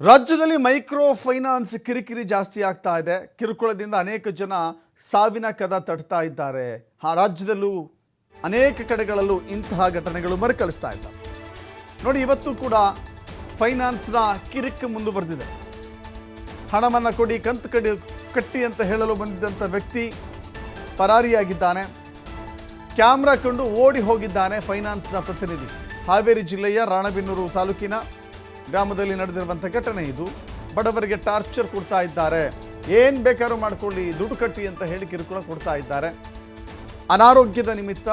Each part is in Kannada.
ರಾಜ್ಯದಲ್ಲಿ ಮೈಕ್ರೋ ಫೈನಾನ್ಸ್ ಕಿರಿಕಿರಿ ಜಾಸ್ತಿ ಆಗ್ತಾ ಇದೆ. ಕಿರುಕುಳದಿಂದ ಅನೇಕ ಜನ ಸಾವಿನ ಕದ ತಟ್ತಾ ಇದ್ದಾರೆ. ಆ ರಾಜ್ಯದಲ್ಲೂ ಅನೇಕ ಕಡೆಗಳಲ್ಲೂ ಇಂತಹ ಘಟನೆಗಳು ಮರುಕಳಿಸ್ತಾ ಇದ್ದಾವೆ ನೋಡಿ, ಇವತ್ತು ಕೂಡ ಫೈನಾನ್ಸ್ನ ಕಿರಿಕ್ ಮುಂದುವರೆದಿದೆ. ಹಣವನ್ನು ಕೊಡಿ, ಕಂತು ಕಡಿ, ಕಟ್ಟಿ ಅಂತ ಹೇಳಲು ಬಂದಿದ್ದಂಥ ವ್ಯಕ್ತಿ ಪರಾರಿಯಾಗಿದ್ದಾನೆ. ಕ್ಯಾಮ್ರಾ ಕಂಡು ಓಡಿ ಹೋಗಿದ್ದಾನೆ ಫೈನಾನ್ಸ್ನ ಪ್ರತಿನಿಧಿ. ಹಾವೇರಿ ಜಿಲ್ಲೆಯ ರಾಣಬೆನ್ನೂರು ತಾಲೂಕಿನ ಗ್ರಾಮದಲ್ಲಿ ನಡೆದಿರುವಂಥ ಘಟನೆ ಇದು. ಬಡವರಿಗೆ ಟಾರ್ಚರ್ ಕೊಡ್ತಾ ಇದ್ದಾರೆ. ಏನು ಬೇಕಾದ್ರೂ ಮಾಡ್ಕೊಳ್ಳಿ, ದುಡ್ಡು ಕಟ್ಟಿ ಅಂತ ಹೇಳಿ ಕಿರುಕುಳ ಕೊಡ್ತಾ ಇದ್ದಾರೆ. ಅನಾರೋಗ್ಯದ ನಿಮಿತ್ತ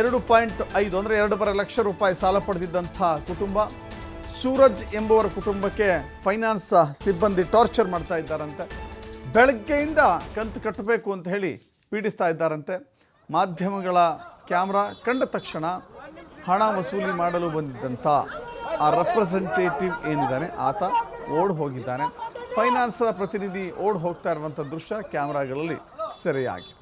ಎರಡು ಪಾಯಿಂಟ್ ಐದು ಅಂದರೆ ಎರಡೂವರೆ ಲಕ್ಷ ರೂಪಾಯಿ ಸಾಲ ಪಡೆದಿದ್ದಂಥ ಕುಟುಂಬ, ಸೂರಜ್ ಎಂಬುವರ ಕುಟುಂಬಕ್ಕೆ ಫೈನಾನ್ಸ್ ಸಿಬ್ಬಂದಿ ಟಾರ್ಚರ್ ಮಾಡ್ತಾ ಇದ್ದಾರಂತೆ. ಬೆಳಗ್ಗೆಯಿಂದ ಕಂತು ಕಟ್ಟಬೇಕು ಅಂತ ಹೇಳಿ ಪೀಡಿಸ್ತಾ ಇದ್ದಾರಂತೆ. ಮಾಧ್ಯಮಗಳ ಕ್ಯಾಮ್ರಾ ಕಂಡ ತಕ್ಷಣ ಹಣ ವಸೂಲಿ ಮಾಡಲು ಬಂದಿದ್ದಂಥ ಆ ರೆಪ್ರೆಸೆಂಟೇಟಿವ್ ಏನಿದ್ದಾನೆ, ಆತ ಓಡ್ ಹೋಗಿದ್ದಾನೆ. ಫೈನಾನ್ಸ್ನ ಪ್ರತಿನಿಧಿ ಓಡ್ ಹೋಗ್ತಾ ಇರುವಂಥ ದೃಶ್ಯ ಕ್ಯಾಮ್ರಾಗಳಲ್ಲಿ ಸೆರೆಯಾಗಿದೆ.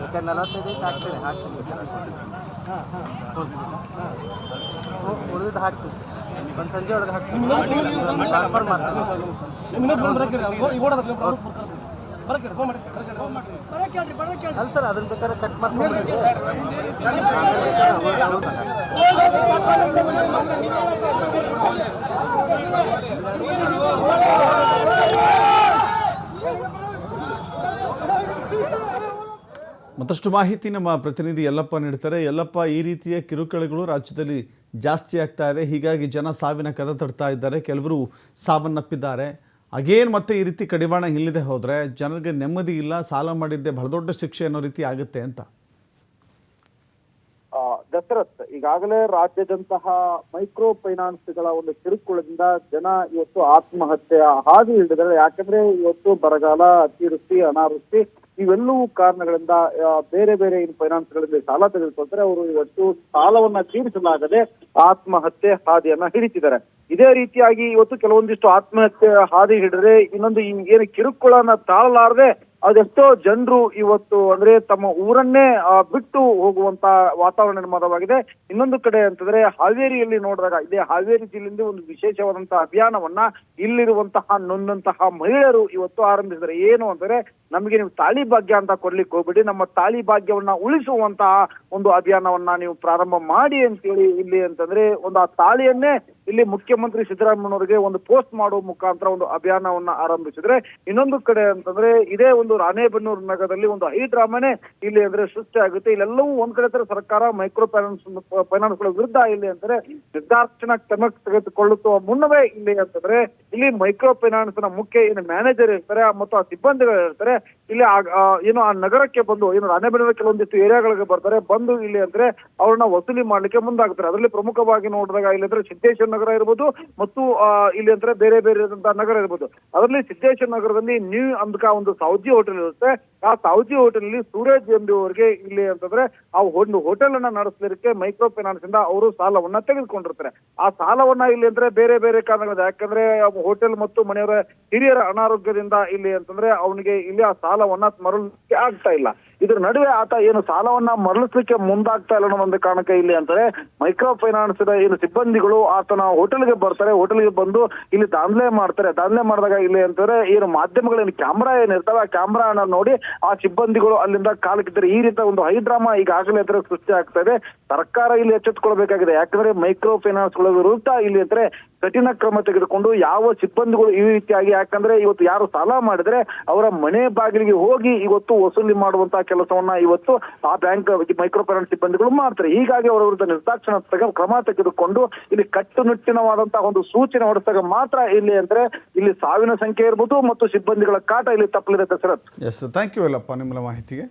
ಬೇಕಾದ್ರೆ ನಲವತ್ತೈದು ಹಾಕ್ತೀನಿ ಹಾಕ್ತೀನಿ ಉಳಿದಿದ್ದು ಹಾಕ್ತೀನಿ ಒಂದು ಸಂಜೆ ಒಳಗೆ ಹಾಕ್ತೀನಿ ಟ್ರಾನ್ಸ್ಫರ್ ಮಾಡ್ತೀನಿ ಅಲ್ಲ ಸರ್ ಅದನ್ನ ಬೇಕಾದ್ರೆ ಕಟ್ ಮಾಡ್ಕೊಂಡು ಮತ್ತಷ್ಟು ಮಾಹಿತಿ ನಮ್ಮ ಪ್ರತಿನಿಧಿ ಯಲ್ಲಪ್ಪ ನೀಡ್ತಾರೆ. ಯಲ್ಲಪ್ಪ, ಈ ರೀತಿಯ ಕಿರುಕುಳಗಳು ರಾಜ್ಯದಲ್ಲಿ ಜಾಸ್ತಿ ಆಗ್ತಾ ಇದೆ. ಹೀಗಾಗಿ ಜನ ಸಾವಿನ ಕದ ತಡ್ತಾ ಇದ್ದಾರೆ. ಕೆಲವರು ಸಾವನ್ನಪ್ಪಿದ್ದಾರೆ. ಅಗೇನ್ ಮತ್ತೆ ಈ ರೀತಿ ಕಡಿವಾಣ ಇಲ್ಲದೆ ಹೋದರೆ ಜನರಿಗೆ ನೆಮ್ಮದಿ ಇಲ್ಲ, ಸಾಲ ಮಾಡಿದ್ದೆ ಬಹಳ ದೊಡ್ಡ ಶಿಕ್ಷೆ ಅನ್ನೋ ರೀತಿ ಆಗುತ್ತೆ ಅಂತ. ದಶರಥ್ ಈಗಾಗಲೇ ರಾಜ್ಯದಂತಹ ಮೈಕ್ರೋ ಫೈನಾನ್ಸ್ಗಳ ಒಂದು ಕಿರುಕುಳದಿಂದ ಜನ ಇವತ್ತು ಆತ್ಮಹತ್ಯೆ ಹಾದಿ ಹಿಡಿದರೆ, ಯಾಕಂದ್ರೆ ಇವತ್ತು ಬರಗಾಲ ಅತಿವೃಷ್ಟಿ, ಅನಾವೃಷ್ಟಿ ಇವೆಲ್ಲವೂ ಕಾರಣಗಳಿಂದ ಬೇರೆ ಬೇರೆ ಬೇರೆ ಫೈನಾನ್ಸ್ ಗಳಿಂದ ಸಾಲ ತೆಗೆದುಕೊಳ್ತಾರೆ. ಅವರು ಇವತ್ತು ಸಾಲವನ್ನ ತೀರಿಸಲಾಗದೆ ಆತ್ಮಹತ್ಯೆ ಹಾದಿಯನ್ನ ಹಿಡಿತಿದ್ದಾರೆ. ಇದೇ ರೀತಿಯಾಗಿ ಇವತ್ತು ಕೆಲವೊಂದಿಷ್ಟು ಆತ್ಮಹತ್ಯೆ ಹಾದಿ ಹಿಡಿದ್ರೆ ಇನ್ನೊಂದು ಏನು ಕಿರುಕುಳನ ತಾಳಲಾರದೆ ಅದೆಷ್ಟೋ ಜನರು ಇವತ್ತು ಅಂದ್ರೆ ತಮ್ಮ ಊರನ್ನೇ ಬಿಟ್ಟು ಹೋಗುವಂತ ವಾತಾವರಣ ನಿರ್ಮಾಣವಾಗಿದೆ. ಇನ್ನೊಂದು ಕಡೆ ಅಂತಂದ್ರೆ ಹಾವೇರಿಯಲ್ಲಿ ನೋಡಿದಾಗ, ಇದೇ ಹಾವೇರಿ ಜಿಲ್ಲೆಯಿಂದ ಒಂದು ವಿಶೇಷವಾದಂತಹ ಅಭಿಯಾನವನ್ನ ಇಲ್ಲಿರುವಂತಹ ನೊಂದಂತಹ ಮಹಿಳೆಯರು ಇವತ್ತು ಆರಂಭಿಸಿದ್ರೆ ಏನು ಅಂದ್ರೆ ನಮಗೆ ನೀವು ತಾಳಿ ಭಾಗ್ಯ ಅಂತ ಕೊಡ್ಲಿಕ್ಕೆ ಹೋಗ್ಬಿಡಿ. ನಮ್ಮ ತಾಳಿ ಭಾಗ್ಯವನ್ನ ಉಳಿಸುವಂತಹ ಒಂದು ಅಭಿಯಾನವನ್ನ ನೀವು ಪ್ರಾರಂಭ ಮಾಡಿ ಅಂತೇಳಿ ಇಲ್ಲಿ ಅಂತಂದ್ರೆ ಒಂದು ಆ ತಾಳಿಯನ್ನೇ ಇಲ್ಲಿ ಮುಖ್ಯಮಂತ್ರಿ ಸಿದ್ದರಾಮಯ್ಯನವರಿಗೆ ಒಂದು ಪೋಸ್ಟ್ ಮಾಡುವ ಮುಖಾಂತರ ಒಂದು ಅಭಿಯಾನವನ್ನ ಆರಂಭಿಸಿದ್ರೆ ಇನ್ನೊಂದು ಕಡೆ ಅಂತಂದ್ರೆ, ಇದೇ ಒಂದು ರಾಣೆಬೆನ್ನೂರು ನಗರದಲ್ಲಿ ಒಂದು ಹೈಡ್ರಾಮಾನೇ ಇಲ್ಲಿ ಅಂದ್ರೆ ಸೃಷ್ಟಿ ಆಗುತ್ತೆ. ಇಲ್ಲೆಲ್ಲವೂ ಒಂದ್ ಕಡೆ ತರ ಸರ್ಕಾರ ಮೈಕ್ರೋ ಫೈನಾನ್ಸ್ ಫೈನಾನ್ಸ್ಗಳ ವಿರುದ್ಧ ಇಲ್ಲಿ ಅಂದ್ರೆ ನಿರ್ದಾಕ್ಷಿಣ ಕ್ರಮ ತೆಗೆದುಕೊಳ್ಳುವ ಮುನ್ನವೇ ಇಲ್ಲಿ ಅಂತಂದ್ರೆ ಇಲ್ಲಿ ಮೈಕ್ರೋ ಫೈನಾನ್ಸ್ನ ಮುಖ್ಯ ಏನು ಮ್ಯಾನೇಜರ್ ಇರ್ತಾರೆ, ಮತ್ತು ಆ ಸಿಬ್ಬಂದಿಗಳು ಇರ್ತಾರೆ. ಇಲ್ಲಿ ಏನು ಆ ನಗರಕ್ಕೆ ಬಂದು, ಏನು ರಾಣೆಬೆನ್ನೂರು ಕೆಲವೊಂದಿಷ್ಟು ಏರಿಯಾಗಳಿಗೆ ಬರ್ತಾರೆ, ಬಂದು ಇಲ್ಲಿ ಅಂದ್ರೆ ಅವ್ರನ್ನ ವಸೂಲಿ ಮಾಡ್ಲಿಕ್ಕೆ ಮುಂದಾಗ್ತಾರೆ. ಅದರಲ್ಲಿ ಪ್ರಮುಖವಾಗಿ ನೋಡಿದಾಗ ಇಲ್ಲಿ ಅಂದ್ರೆ ಸಿದ್ದೇಶ್ವರ ನಗರ ಇರ್ಬೋದು, ಮತ್ತು ಇಲ್ಲಿ ಅಂದ್ರೆ ಬೇರೆ ಬೇರೆ ನಗರ ಇರ್ಬೋದು. ಅದರಲ್ಲಿ ಸಿದ್ದೇಶ್ವರ ನಗರದಲ್ಲಿ ನ್ಯೂ ಅಂದ್ಕ ಒಂದು ಸೌಜಿ ಹೋಟೆಲ್ ಇರುತ್ತೆ. ಆ ಸೌಜಿ ಹೋಟೆಲ್ ಅಲ್ಲಿ ಸೂರಜ್ ಎಂಬುವವರಿಗೆ ಇಲ್ಲಿ ಅಂತಂದ್ರೆ ಆ ಒಂದು ಹೋಟೆಲ್ ಅನ್ನ ನಡೆಸಲಿಕ್ಕೆ ಮೈಕ್ರೋ ಫೈನಾನ್ಸ್ ಇಂದ ಅವರು ಸಾಲವನ್ನ ತೆಗೆದುಕೊಂಡಿರ್ತಾರೆ. ಆ ಸಾಲವನ್ನ ಇಲ್ಲಿ ಅಂದ್ರೆ ಬೇರೆ ಬೇರೆ ಕಾರಣಗಳಿದೆ. ಯಾಕಂದ್ರೆ ಹೋಟೆಲ್ ಮತ್ತು ಮನೆಯವರ ಹಿರಿಯರ ಅನಾರೋಗ್ಯದಿಂದ ಇಲ್ಲಿ ಅಂತಂದ್ರೆ ಅವನಿಗೆ ಇಲ್ಲಿ ಆ ಸಾಲವನ್ನ ಮರಳಿಕೆ ಆಗ್ತಾ ಇಲ್ಲ. ಇದ್ರ ನಡುವೆ ಆತ ಏನು ಸಾಲವನ್ನ ಮರಳಿಸ್ಲಿಕ್ಕೆ ಮುಂದಾಗ್ತಾ ಇಲ್ಲ ಅನ್ನೋ ಒಂದು ಕಾರಣಕ್ಕೆ ಇಲ್ಲಿ ಅಂತಾರೆ ಮೈಕ್ರೋ ಫೈನಾನ್ಸ್ ಏನು ಸಿಬ್ಬಂದಿಗಳು ಆತನ ಹೋಟೆಲ್ಗೆ ಬರ್ತಾರೆ. ಹೋಟೆಲ್ಗೆ ಬಂದು ಇಲ್ಲಿ ದಾಂಧಲೆ ಮಾಡ್ತಾರೆ. ದಾಂಧಲೆ ಮಾಡಿದಾಗ ಇಲ್ಲಿ ಅಂತಾರೆ ಏನು ಮಾಧ್ಯಮಗಳು ಏನು ಕ್ಯಾಮ್ರಾ ಇರ್ತಾವೆ, ಆ ಕ್ಯಾಮ್ರಾ ನೋಡಿ ಆ ಸಿಬ್ಬಂದಿಗಳು ಅಲ್ಲಿಂದ ಕಾಲಕ್ಕಿದ್ದಾರೆ ಈ ರೀತಿಯ ಒಂದು ಹೈಡ್ರಾಮಾ ಈಗಾಗಲೇ ಅದರ ಸೃಷ್ಟಿ ಆಗ್ತಾ ಇದೆ. ಸರ್ಕಾರ ಇಲ್ಲಿ ಎಚ್ಚೆತ್ತುಕೊಳ್ಬೇಕಾಗಿದೆ ಯಾಕಂದ್ರೆ ಮೈಕ್ರೋ ಫೈನಾನ್ಸ್ಗಳ ವಿರುದ್ಧ ಇಲ್ಲಿ ಅಂದ್ರೆ ಕಠಿಣ ಕ್ರಮ ತೆಗೆದುಕೊಂಡು ಯಾವ ಸಿಬ್ಬಂದಿಗಳು ಈ ರೀತಿಯಾಗಿ ಯಾಕಂದ್ರೆ ಇವತ್ತು ಯಾರು ಸಾಲ ಮಾಡಿದ್ರೆ ಅವರ ಮನೆ ಬಾಗಿಲಿಗೆ ಹೋಗಿ ಇವತ್ತು ವಸೂಲಿ ಮಾಡುವಂತಹ ಕೆಲಸವನ್ನ ಇವತ್ತು ಆ ಬ್ಯಾಂಕ್ ಮೈಕ್ರೋ ಫೈನಾನ್ಸ್ ಸಿಬ್ಬಂದಿಗಳು ಮಾಡ್ತಾರೆ. ಹೀಗಾಗಿ ಅವರ ವಿರುದ್ಧ ನಿರ್ದಾಕ್ಷಿಣ ಕ್ರಮ ತೆಗೆದುಕೊಂಡು ಇಲ್ಲಿ ಕಟ್ಟುನಿಟ್ಟಿನವಾದಂತಹ ಒಂದು ಸೂಚನೆ ಹೊಡೆದಾಗ ಮಾತ್ರ ಇಲ್ಲಿ ಅಂದ್ರೆ ಇಲ್ಲಿ ಸಾವಿನ ಸಂಖ್ಯೆ ಇರ್ಬೋದು ಮತ್ತು ಸಿಬ್ಬಂದಿಗಳ ಕಾಟ ಇಲ್ಲಿ ತಪ್ಪಲಿದೆ ಸರ ಎಸ್ ಥ್ಯಾಂಕ್ ಯು ಅಲ್ಲಪ್ಪ ನಿಮ್ಮ ಮಾಹಿತಿಗೆ!